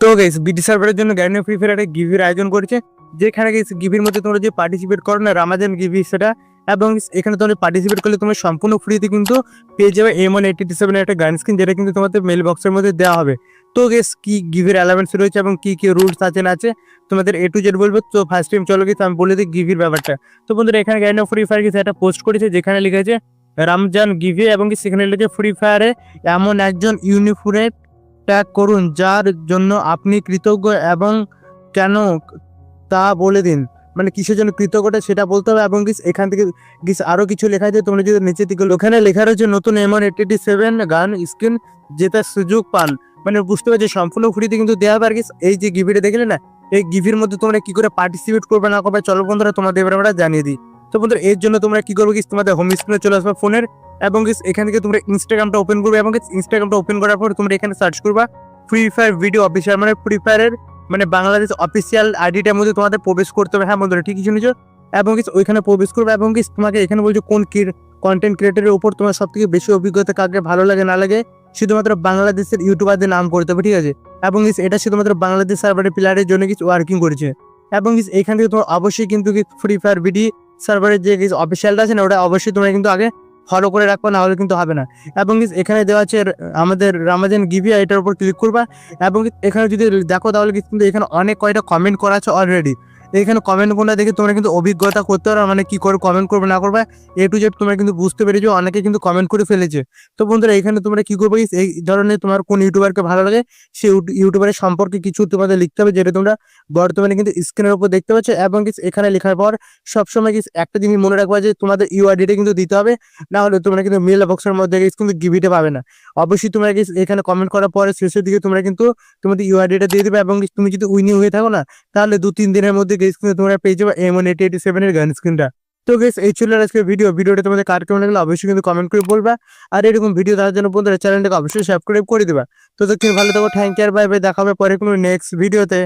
তো গেস বিটি সার্ভারের জন্য গ্যান্ড ফ্রি ফায়ার একটা গিভির আয়োজন করেছে, যেখানে গেস গিভির মধ্যে তোমরা যে পার্টিসিপেট করো না রামাজান গিভি সেটা, এবং এখানে তোমরা পার্টিসিপেট করলে তোমরা সম্পূর্ণ ফ্রিতে কিন্তু পেয়ে যাবে এম ওয়ান এইটি সেভেনের একটা গান স্ক্রিন যেটা কিন্তু তোমাদের মেল বক্সের মধ্যে দেওয়া হবে। তো গেস কি গিভির অ্যালামেন্টস রয়েছে এবং কি কি রুলস আছে না আছে, তোমাদের এ টু জেড বলব। তো ফার্স্ট টাইম চলো গেছে আমি বলে দিই গিভির ব্যাপারটা। তো বন্ধুরা, এখানে গ্যান্ড ফ্রি ফায়ার কিছু একটা পোস্ট করেছে, যেখানে লিখেছে রামজান গিভি এবং সেখানে লিখেছে ফ্রি ফায়ারে এমন একজন ইউনিফোর্মের ত্যাগ করুন, যার জন্য আপনি কৃতজ্ঞ এবং কেন তা বলে দিন। মানে কিসের জন্য কৃতজ্ঞতা সেটা বলতে হবে এবং কিছু এখান থেকে কিছু আরও কিছু লেখা আছে, তোমরা যদি নিচে দিকে ওখানে লেখা রয়েছে নতুন এমন এইটি সেভেন গান স্ক্রিন জেতার সুযোগ পান। মানে বুঝতে পারছি, সম্পূর্ণ ফ্রিতে কিন্তু দেওয়া হবে আর কি এই যে গিভিটা দেখলে না, এই গিভির মধ্যে তোমরা কি করে পার্টিসিপেট করবে না করবে, চলো বন্ধুরা তোমাদের এবার আমরা জানিয়ে দিই। তো বন্ধুরা, এর জন্য তোমরা কি করবে কি তোমাদের হোম স্ক্রিনে চলে আসবে ফোনের এবং এখান থেকে তোমরা ইনস্টাগ্রামটা ওপেন করবে এবং ইনস্টাগ্রামটা ওপেন করার পর তোমরা এখানে সার্চ করবা ফ্রি ফায়ার ভিডিও অফিসিয়াল মানে ফ্রি ফায়ারের মানে বাংলাদেশ অফিসিয়াল আইডিটার মধ্যে তোমাদের প্রবেশ করতে হবে। হ্যাঁ বন্ধুরা, ঠিকই শুনেছো? এবং guys, ওইখানে প্রবেশ করবে এবং guys, তোমাকে এখানে বলছো কোন কন্টেন্ট ক্রিয়েটারের উপর তোমার সব থেকে বেশি অভিজ্ঞতা কাকে ভালো লাগে, না লাগে, শুধুমাত্র বাংলাদেশের ইউটিউবারদের নাম করতে হবে, ঠিক আছে? এবং এটা শুধুমাত্র বাংলাদেশ সার্ভারের প্লেয়ারের জন্য কিছু ওয়ার্কিং করেছে। এবং এখান থেকে তোমার অবশ্যই কিন্তু ফ্রি ফায়ার ভিডি সার্ভারের যে অফিসিয়ালটা আছে না, ওটা অবশ্যই তোমরা কিন্তু আগে ফলো করে রাখব না হলে কিন্তু হবে না। এবং এখানে দেওয়া আছে, আমাদের রামাজান গিভিয়া এটার উপর ক্লিক করবা। এবং এখানে যদি দেখো তাহলে কিন্তু এখানে অনেক কয়টা কমেন্ট করা আছে অলরেডি এখানে কমেন্টগুলো দেখে তোমরা কিন্তু অভিজ্ঞতা করতে পারো মানে কি করে কমেন্ট করবে, না করবে এ টু জেড তোমরা কিন্তু বুঝতে পেরেছ, অনেকে কিন্তু কমেন্ট করে ফেলেছে তো বন্ধুরা, এখানে তোমরা কি করবে? এই ধরনের তোমার কোন ইউটিউবারকে ভালো লাগে, সেই ইউটি- ইউটিউবারের সম্পর্কে কিছু তোমাদের লিখতে হবে, যেটা তোমরা বর্তমানে কিন্তু স্ক্রিনের উপর দেখতে পাচ্ছ, এবং এখানে লেখার পর সবসময় কি একটা জিনিস মনে রাখবা যে তোমাদের ইউআইডিটা কিন্তু দিতে হবে, না হলে তোমরা কিন্তু মেল বক্সের মধ্যে কিন্তু গিভিটা পাবে না অবশ্যই তোমরা এখানে কমেন্ট করার পরে শেষের দিকে তোমরা কিন্তু তোমাদের ইউআইডিটা দিয়ে দেবে, এবং তুমি যদি উইনিং হয়ে থাকো না, তাহলে দু তিন দিনের মধ্যে guys কিন্তু তোমরা পেয়ে যাবে এম ওয়ান এইটি এইটি সেভেনের গান স্ক্রিনটা তো গেস এই ছিল আজকে ভিডিও ভিডিওটা তোমাদের কার কেমন লাগল অবশ্যই কিন্তু কমেন্ট করে বলবা। আর এরকম ভিডিও দেওয়ার জন্য বন্ধুরা চ্যানেলটাকে অবশ্যই সাবস্ক্রাইব করে দেবা। তো দেখতে ভালো থাকো থ্যাংক ইউ বাই বাই দেখা হবে পরে কোনো নেক্সট ভিডিওতে